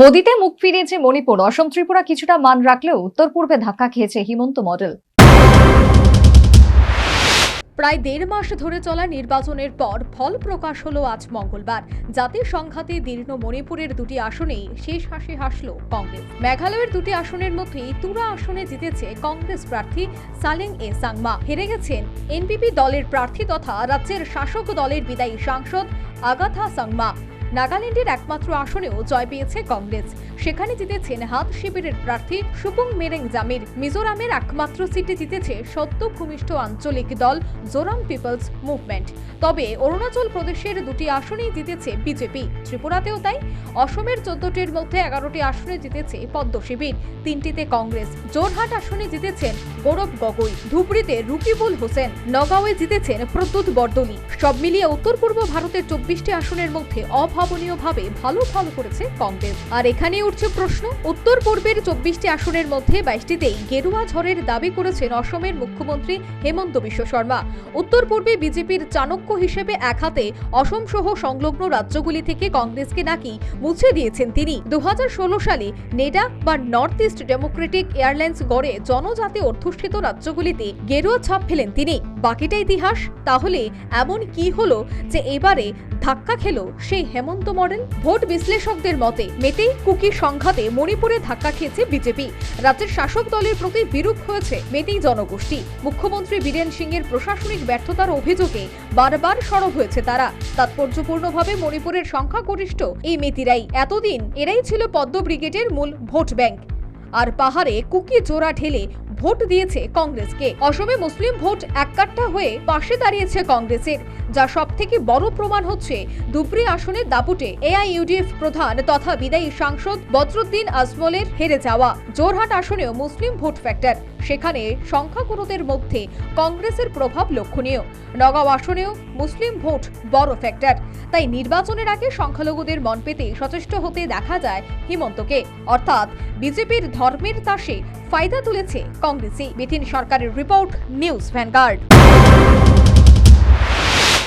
মোদিতে মুখ ফিরিয়েছে মণিপুর, অসম ত্রিপুরা কিছুটা মান রাখলেও উত্তর পূর্বে ধাক্কা খেয়েছে হিমন্ত মডেল। প্রায় দেড় মাস ধরে চলা নির্বাচনের পর ফল প্রকাশ হলো আজ মঙ্গলবার। জাতির সংঘাতে দীর্ণ মণিপুরের দুটি আসনেই শেষ হাসি হাসল কংগ্রেস। মেঘালয়ের দুটি আসনের মধ্যেই তুরা আসনে জিতেছে কংগ্রেস প্রার্থী সালেং এ সাংমা। হেরে গেছেন এনপিপি দলের প্রার্থী তথা রাজ্যের শাসক দলের বিদায়ী সাংসদ আগাথা সাংমা। নাগাল্যান্ডের একমাত্র আসনেও জয় পেয়েছে কংগ্রেস। সেখানে জিতেছেন হাত শিবিরের প্রার্থী সুপুং মেরেং জামির। মিজোরামের একমাত্র সিটে জিতেছে সত্য ভূমিষ্ঠ আঞ্চলিক দল জোরাম পিপলস মুভমেন্ট। তবে অরুণাচল প্রদেশের দুটি আসনেই জিতেছে বিজেপি। ত্রিপুরাতেও তাই। অসমের চোদ্দটির মধ্যে এগারোটি আসনে জিতেছে পদ্ম শিবির। তিনটিতে কংগ্রেস। জোরহাট আসনে জিতেছেন গৌরব গগৈ। ধুবড়িতে রুকিবুল হোসেন। নগাঁওয়ে জিতেছেন প্রদ্যুৎ বর্দলি সব মিলিয়ে উত্তর পূর্ব ভারতের চব্বিশটি আসনের মধ্যে অভাবনীয়ভাবে ভালো ফল করেছে কংগ্রেস। আর এখানে উঠছে প্রশ্ন, উত্তর পূর্বের চব্বিশটি আসনের মধ্যে বাইশটিতেই গেরুয়া ঝড়ের দাবি করেছেন অসমের মুখ্যমন্ত্রী হেমন্ত বিশ্ব শর্মা। উত্তর পূর্বে বিজেপির চাণক্য হিসেবে এক হাতে অসম সহ সংলগ্ন রাজ্যগুলি থেকে কংগ্রেসকে নাকি মুছে দিয়েছেন তিনি। দু হাজার ষোলো সালে নেডা বা নর্থ ইস্ট ডেমোক্রেটিক এয়ারলাইন্স গড়ে জনজাতি অধ্যুষিত রাজ্যগুলিতে গেরুয়া ছাপ ফেলেন তিনি। বাকিটা ইতিহাস? তাহলে এমন কি হলো যে এবারে ধাক্কা খেলো সেই হেমন্ত মডেল? ভোট বিশ্লেষকদের মতে, মেতেই কুকি সংঘাতে মণিপুরে ধাক্কা খেয়েছে বিজেপি। রাজ্যের শাসক দলের প্রতি বিরূপ হয়েছে মেতেই জনগোষ্ঠী। মুখ্যমন্ত্রী বীরেন সিং এর প্রশাসনিক ব্যর্থতার অভিযোগে বারবার সরব হয়েছে তারা। তাৎপর্যপূর্ণভাবে মণিপুরের সংখ্যাগরিষ্ঠ এই মেতিরাই। এতদিন এরাই ছিল পদ্ম ব্রিগেডের মূল ভোট ব্যাংক। আর পাহাড়ে কুকি জোড়া ঢেলে ভোট দিয়েছে কংগ্রেসকে। অসমে মুসলিম ভোট এককাট্টা হয়ে পাশে দাঁড়িয়েছে কংগ্রেসের, যা সব থেকে বড় প্রমাণ হচ্ছে ধুবড়ি আসনের দাপুটে এআইইউডিএফ প্রধান তথা বিদায়ী সাংসদ বদরুদ্দিন আজমলের হেরে যাওয়া জোরহাট আসনেও মুসলিম ভোট ফ্যাক্টর। সেখানে সংখ্যাগুরুদের মধ্যে কংগ্রেসের প্রভাব লক্ষণীয়। নগাঁও আসনেও মুসলিম ভোট বড় ফ্যাক্টর। তাই নির্বাচনের আগে সংখ্যালঘুদের মন পেতে সচেষ্ট হতে দেখা যায় হিমন্তকে। অর্থাৎ বিজেপির ধর্মের তাসে ফায়দা তুলেছে কংগ্রেসই বিথিন সরকারের রিপোর্ট নিউজ ভ্যানগার্ড।